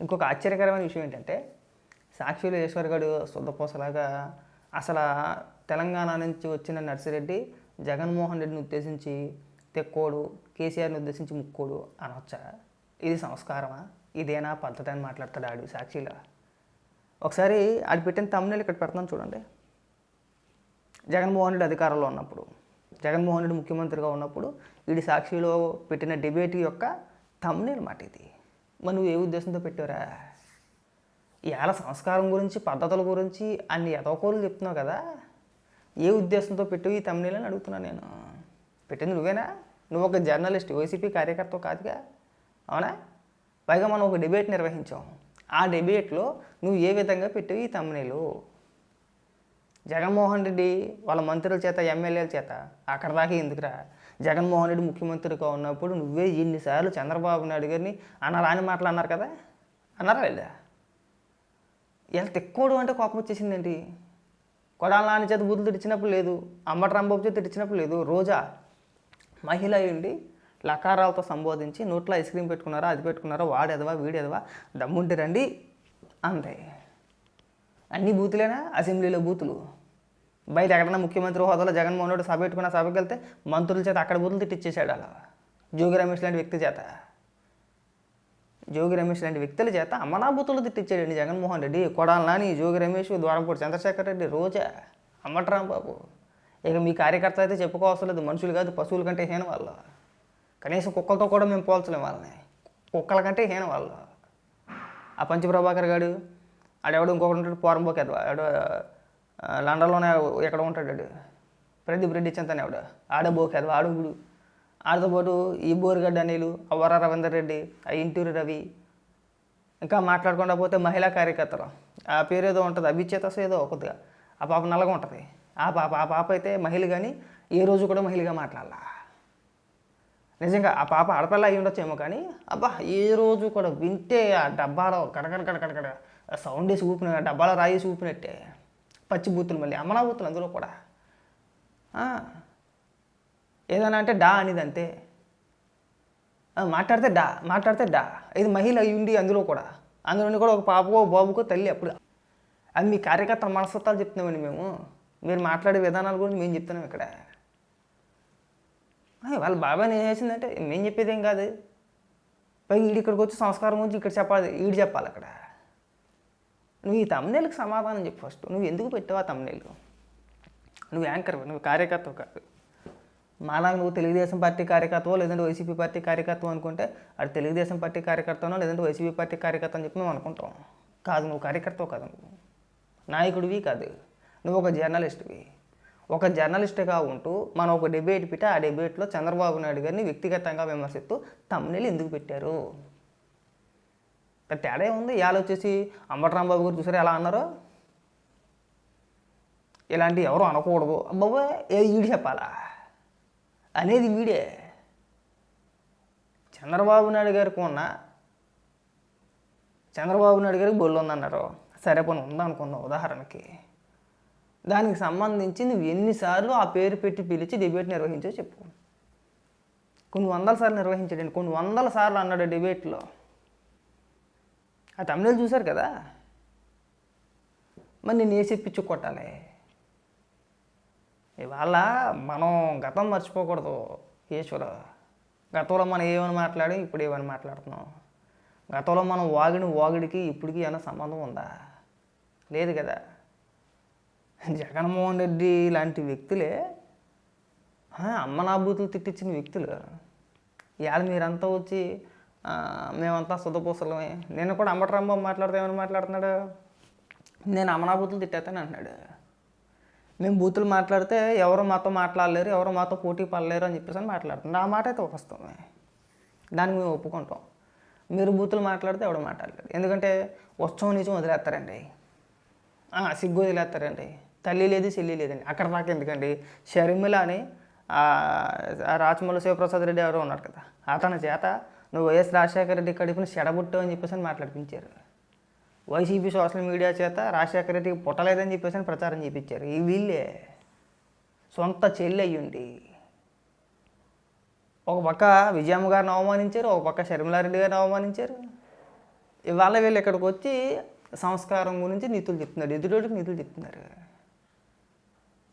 ఇంకొక ఆశ్చర్యకరమైన విషయం ఏంటంటే సాక్షిలో ఈశ్వర్ గడు సొంతపోసలాగా అసలు తెలంగాణ నుంచి వచ్చిన నర్సిరెడ్డి జగన్మోహన్ రెడ్డిని ఉద్దేశించి తెక్కోడు కేసీఆర్ని ఉద్దేశించి ముక్కోడు అనొచ్చా? ఇది సంస్కారమా? ఇదేనా పద్ధతి అని మాట్లాడతాడు ఆడు సాక్షిలో. ఒకసారి ఆడు పెట్టిన తమ్ముళ్ళు ఇక్కడ పెడతాను చూడండి. జగన్మోహన్ రెడ్డి అధికారంలో ఉన్నప్పుడు జగన్మోహన్ రెడ్డి ముఖ్యమంత్రిగా ఉన్నప్పుడు వీడి సాక్షిలో పెట్టిన డిబేట్ యొక్క తమ్ముళ్ళు మాట ఇది. మరి నువ్వు ఏ ఉద్దేశంతో పెట్టారా ఇవాళ సంస్కారం గురించి పద్ధతుల గురించి అన్ని ఎదవకూరలు చెప్తున్నావు కదా. ఏ ఉద్దేశంతో పెట్టు ఈ తమిళని అడుగుతున్నా నేను. పెట్టింది నువ్వేనా? నువ్వు ఒక జర్నలిస్ట్ వైసీపీ కార్యకర్త కాదుగా. అవునా? పైగా మనం ఒక డిబేట్ నిర్వహించాం. ఆ డిబేట్లో నువ్వు ఏ విధంగా పెట్టావు ఈ తమ్మునేలు జగన్మోహన్ రెడ్డి వాళ్ళ మంత్రుల చేత ఎమ్మెల్యేల చేత అక్కడ దాకా ఎందుకురా? జగన్మోహన్ రెడ్డి ముఖ్యమంత్రిగా ఉన్నప్పుడు నువ్వే ఎన్నిసార్లు చంద్రబాబు నాయుడు గారిని అన్నారు అని మాటలు అన్నారు కదా? అన్నారా లేదా ఇలా తిక్కోడు అంటే కోపం వచ్చేసిందేంటి కొడాల నాని చేత బూతులు తెచ్చినప్పుడు లేదు అంబటి రాంబాబు చేత తెచ్చినప్పుడు లేదు రోజా మహిళ అయ్యండి లకారాలతో సంబోధించి నోట్లో ఐస్ క్రీమ్ పెట్టుకున్నారా అది పెట్టుకున్నారా వాడేదవా వీడేదవా దమ్ముంటే రండి అంతే. అన్ని బూతులేనా? అసెంబ్లీలో బూతులు. బయట ఎక్కడన్నా ముఖ్యమంత్రి హోదాలో జగన్మోహన్ రెడ్డి సభ పెట్టుకున్న సభకి వెళ్తే మంత్రుల చేత అక్కడ బుద్ధులు తిట్టించేశాడు అలా. జోగి రమేష్ లాంటి వ్యక్తి చేత. జోగి రమేష్ లాంటి వ్యక్తుల చేత అమనా తిట్టించాడండి జగన్మోహన్ రెడ్డి? కొడాల జోగి రమేష్ ద్వారంపూడి చంద్రశేఖర్ రెడ్డి రోజా. అమ్మట్రాం బాబు. ఇక మీ కార్యకర్త అయితే చెప్పుకోవాల్సిన లేదు. మనుషులు కాదు పశువుల కంటే హీన వాళ్ళు. కనీసం కుక్కలతో కూడా మేము పోల్చలేం వాళ్ళని. కుక్కల కంటే హీన వాళ్ళు. ఆ పంచప్రభాకర్ గాడు ఆడెవడు ఇంకొకటి ఉంటాడు పోరంబోకి ఎదవా లండన్లోనే ఎక్కడ ఉంటాడు ప్రదీప్ రెడ్డి చింతనే ఆవిడ ఆడబో కదా ఆడుగుడు ఆడితో పాటు ఈ బోరుగడ్డ అనిలు ఆ రవీందర్ రెడ్డి ఆ ఇంటూరి రవి. ఇంకా మాట్లాడకుండా పోతే మహిళా కార్యకర్తలు. ఆ పేరు ఏదో ఉంటుంది అభిచేతస్ ఏదో కొద్దిగా. ఆ పాప నల్లగా ఉంటుంది. ఆ పాప ఆ పాప అయితే మహిళ కానీ ఏ రోజు కూడా మహిళగా మాట్లాడాల. నిజంగా ఆ పాప ఆడపిల్ల అయి ఉండొచ్చేమో కానీ అబ్బా ఏ రోజు కూడా వింటే ఆ డబ్బాలో కడకడ కడకడ సౌండ్ వేసి ఊపిన డబ్బాలో రాయేసి ఊపినట్టే. పచ్చి బూతులు మళ్ళీ అమలాబూతులు అందులో కూడా. ఏదైనా అంటే డా అనేది అంతే. మాట్లాడితే డా మాట్లాడితే డా. ఇది మహిళ అయ్యుండి అందులో కూడా. అందులోని కూడా ఒక పాపకో బాబుకో తల్లి అప్పుడు. అది మీ కార్యకర్తల మనస్తత్వాలు చెప్తున్నామండి మేము. మీరు మాట్లాడే విధానాల గురించి మేము చెప్తున్నాం ఇక్కడ. వాళ్ళ బాబాయ్ ఏం చేసిందంటే మేము చెప్పేది ఏం కాదు. పైగా ఈడు ఇక్కడికి వచ్చి సంస్కారం గురించి ఇక్కడ చెప్పాలి ఈడు చెప్పాలి అక్కడ. నువ్వు ఈ తమ్నేలకు సమాధానం చెప్పు ఫస్ట్ నువ్వు ఎందుకు పెట్టావు ఆ తమ్నేలు నువ్వు యాంకర్ నువ్వు కార్యకర్తవు కాదు. మాలాగా నువ్వు తెలుగుదేశం పార్టీ కార్యకర్తవో లేదంటే వైసీపీ పార్టీ కార్యకర్తవు అనుకుంటే అది తెలుగుదేశం పార్టీ కార్యకర్తనో లేదంటే వైసీపీ పార్టీ కార్యకర్త అని చెప్పి మేము అనుకుంటాం కాదు నువ్వు కార్యకర్తవు కాదు నువ్వు. నాయకుడివి కాదు. నువ్వు ఒక జర్నలిస్ట్వి. ఒక జర్నలిస్ట్గా ఉంటూ మనం ఒక డిబేట్ పెట్టి ఆ డిబేట్లో చంద్రబాబు నాయుడు గారిని వ్యక్తిగతంగా విమర్శిస్తూ తమ్ముళ్ళు ఎందుకు పెట్టారు? తేడా ఏముంది? ఇవాళ వచ్చేసి అంబటరాంబాబు గారు చూసారు ఎలా అన్నారు? ఇలాంటి ఎవరు అనకూడదు. అబ్బాబా ఏ వీడి చెప్పాలా? అనేది వీడే. చంద్రబాబు నాయుడు గారికి ఉన్న చంద్రబాబు నాయుడు గారికి బొల్లు ఉందన్నారు. సరే పని ఉందనుకుందాం ఉదాహరణకి. దానికి సంబంధించి నువ్వు ఎన్నిసార్లు ఆ పేరు పెట్టి పిలిచి డిబేట్ నిర్వహించో చెప్పు. కొన్ని వందల సార్లు నిర్వహించాడండి. కొన్ని వందల సార్లు అన్నాడు డిబేట్లో. ఆ తమిళ చూశారు కదా? మరి నేను ఏ చెప్పించు కొట్టాలి. ఇవాళ మనం గతం మర్చిపోకూడదు ఈశ్వర. గతంలో మనం ఏమని మాట్లాడి ఇప్పుడు ఏమని మాట్లాడుతున్నాం? గతంలో మనం వాగిని వాగిడికి ఇప్పటికి ఏమైనా సంబంధం ఉందా? లేదు కదా. జగన్మోహన్ రెడ్డి లాంటి వ్యక్తులే అమ్మ నాభూతులు తిట్టించిన వ్యక్తులు. ఇవాళ మీరంతా వచ్చి మేమంతా సుధపూసలమే. నేను కూడా అంబటరాంబాబు మాట్లాడితే ఏమని మాట్లాడుతున్నాడు? నేను అమనాభూతులు తిట్టేస్తాను అంటున్నాడు. మేము బూతులు మాట్లాడితే ఎవరు మాతో మాట్లాడలేరు ఎవరు మాతో పోటీ పడలేరు అని చెప్పేసి అని మాట్లాడుతున్నాడు. ఆ మాట అయితే వస్తుంది దానికి మేము ఒప్పుకుంటాం. మీరు బూతులు మాట్లాడితే ఎవడు మాట్లాడలేరు ఎందుకంటే ఉత్సవం నిజం వదిలేస్తారండి. సిగ్గు వదిలేస్తారండి. తల్లి లేదు చెల్లి లేదండి. అక్కడ నాకు ఎందుకండి? షర్మిల అని ఆ, రాచమల్లి శివప్రసాద్ రెడ్డి ఎవరో ఉన్నారు కదా. అతని చేత నువ్వు వైఎస్ రాజశేఖర రెడ్డి కడుపుని చెడబుట్టావు అని చెప్పేసి అని మాట్లాడిపించారు. వైసీపీ సోషల్ మీడియా చేత రాజశేఖర రెడ్డికి పుట్టలేదని చెప్పేసి అని ప్రచారం చేయించారు ఈ వీళ్ళే సొంత చెల్లి అయ్యుండి ఒక పక్క విజయమ్మ గారిని అవమానించారు ఒక పక్క షర్మిలారెడ్డి గారిని అవమానించారు. ఇవాళ వీళ్ళు ఇక్కడికి వచ్చి సంస్కారం గురించి నీతులు చెప్తున్నారు ఎదుటోడికి నీతులు చెప్తున్నారు.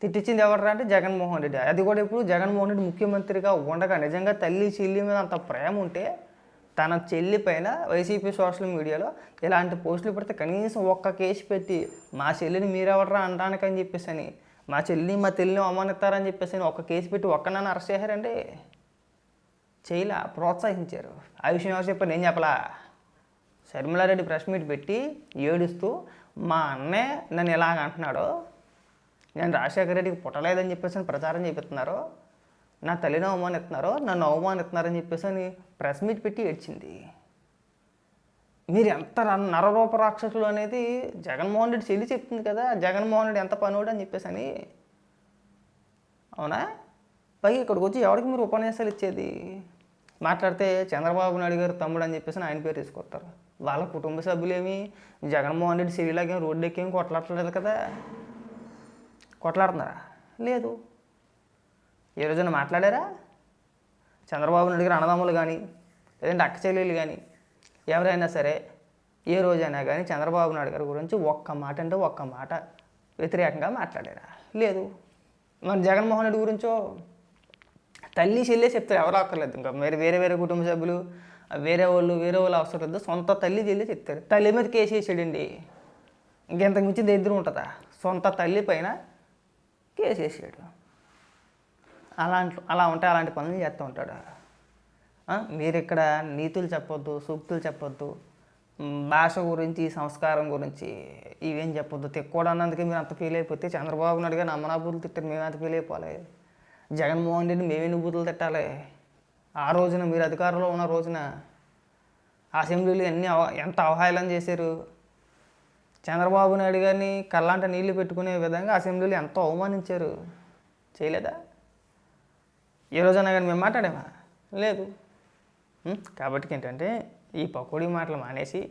తిట్టించింది ఎవరు అంటే జగన్మోహన్ రెడ్డి. అది కూడా ఇప్పుడు జగన్మోహన్ రెడ్డి ముఖ్యమంత్రిగా ఉండగా నిజంగా తల్లి చెల్లి మీద అంత ప్రేమ ఉంటే తన చెల్లి పైన వైసీపీ సోషల్ మీడియాలో ఇలాంటి పోస్టులు పెడితే కనీసం ఒక్క కేసు పెట్టి మా చెల్లిని మీరెవడరా అనడానికని చెప్పేసి అని మా చెల్లిని మా తెల్లిని అవమానిస్తారని చెప్పేసి అని ఒక్క కేసు పెట్టి ఒక్కనన్నా అరెస్ట్ చేశారండి చేయలా ప్రోత్సహించారు. ఆ విషయం ఎవరు చెప్పారు నేను చెప్పలా. శర్మిలారెడ్డి ప్రెస్ మీట్ పెట్టి ఏడుస్తూ మా అన్నే నన్ను ఎలాగ అంటున్నాడో నేను రాజశేఖర రెడ్డికి పుట్టలేదని చెప్పేసి అని ప్రచారం చేపిస్తున్నారో. నా తల్లిని అవమానిస్తున్నారో. నన్ను అవమానిస్తున్నారని చెప్పేసి అని ప్రెస్ మీట్ పెట్టి ఏడ్చింది. మీరు ఎంత నరరూప రాక్షసులు అనేది జగన్మోహన్ రెడ్డి చెల్లి చెప్తుంది కదా జగన్మోహన్ రెడ్డి ఎంత పనుడు అని చెప్పేసి అని. అవునా? పైగా ఇక్కడికి వచ్చి ఎవరికి మీరు ఉపన్యాసాలు ఇచ్చేది? మాట్లాడితే చంద్రబాబు నాయుడు గారు తమ్ముడు అని చెప్పేసి ఆయన పేరు తీసుకొస్తారు. వాళ్ళ కుటుంబ సభ్యులేమి జగన్మోహన్ రెడ్డి చెవిలాగేం రోడ్డు ఎక్కేం కొట్లాడలేదు కదా. కొట్లాడుతున్నారా? లేదు. ఏ రోజున మాట్లాడారా? చంద్రబాబు నాయుడు గారు అన్నదమ్ములు కానీ లేదంటే అక్క చెల్లెలు కానీ ఎవరైనా సరే ఏ రోజైనా కానీ చంద్రబాబు నాయుడు గారి గురించి ఒక్క మాట అంటే ఒక్క మాట వ్యతిరేకంగా మాట్లాడారా? లేదు. మరి జగన్మోహన్ రెడ్డి గురించో? తల్లి చెల్లె చెప్తారు ఎవరు అక్కర్లేదు ఇంకా మరి వేరే వేరే కుటుంబ సభ్యులు వేరే వాళ్ళు వేరే వాళ్ళు అవసరం లేదు. సొంత తల్లి చెల్లి చెప్తారు. తల్లి మీద కేసు వేసాడండి. ఇంకెంతకు మించి దరిద్రం ఉంటుందా? సొంత తల్లి పైన కేసు వేసాడు అలాంటి అలా ఉంటే అలాంటి పనులు చేస్తూ ఉంటాడు. మీరు ఇక్కడ నీతులు చెప్పొద్దు సూక్తులు చెప్పొద్దు భాష గురించి సంస్కారం గురించి ఇవేం చెప్పొద్దు. తిక్కోడు అన్నందుకే మీరు అంత ఫీల్ అయిపోతే చంద్రబాబు నాయుడు గారు అమ్మనా బూతులు తిట్టారు మేము అంత ఫీల్ అయిపోవాలి. జగన్మోహన్ రెడ్డి మేమే బూతులు తిట్టాలి. ఆ రోజున మీరు అధికారంలో ఉన్న రోజున అసెంబ్లీలు ఎన్ని అవ ఎంత అవహేళన చేశారు? చంద్రబాబు నాయుడు గారిని కళ్ళంట నీళ్ళు పెట్టుకునే విధంగా అసెంబ్లీలో ఎంతో అవమానించారు. చేయలేదా? ఏ రోజైనా కానీ మేము మాట్లాడేమా? లేదు. కాబట్టి ఏంటంటే ఈ పకోడీ మాటలు మానేసి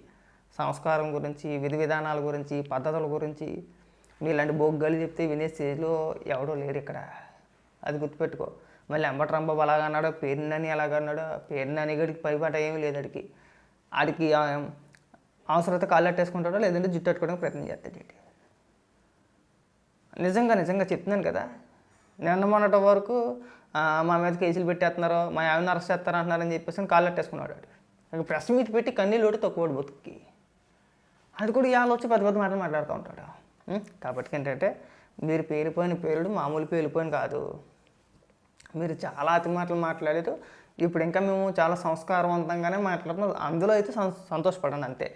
సంస్కారం గురించి విధి విధానాల గురించి పద్ధతుల గురించి మీలాంటి బొగ్గలు చెప్తే వినే స్టేజ్లో ఎవడో లేరు ఇక్కడ. అది గుర్తుపెట్టుకో. మళ్ళీ అంబట్రంబాబు అలాగ అన్నాడు పేరునని అలాగ అన్నాడు పేరునని గడికి పైపాట ఏమీ లేదు అడికి ఆడికి అవసరమైతే కాళ్ళు అట్టేసుకుంటాడో లేదంటే జుట్టు అట్టుకోవడానికి ప్రయత్నం చేస్తాడు ఏంటి నిజంగా నిజంగా చెప్తున్నాను కదా. నిన్న మొన్నటి వరకు మా మీద కేసులు పెట్టేస్తున్నారు మా ఆవిడని అరెస్ట్ చేస్తారు అంటున్నారని చెప్పేసి కాళ్ళట్టేసుకున్నాడు కాళ్ళు అట్టేసుకున్నాడు వాడు ప్రెస్ మీట్ పెట్టి కన్నీళ్ళు ఓడి తక్కువడు బతుక్కి. అది కూడా ఇవాళ వచ్చి పెద్ద పెద్ద మాటలు మాట్లాడుతూ ఉంటాడు. కాబట్టి ఏంటంటే మీరు పేరుపోయిన పేరుడు మామూలు పేలిపోయిన కాదు. మీరు చాలా అతి మాటలు మాట్లాడారు. ఇప్పుడు ఇంకా మేము చాలా సంస్కారవంతంగానే మాట్లాడుతున్నాం. అందులో అయితే సంతోషపడండి అంతే.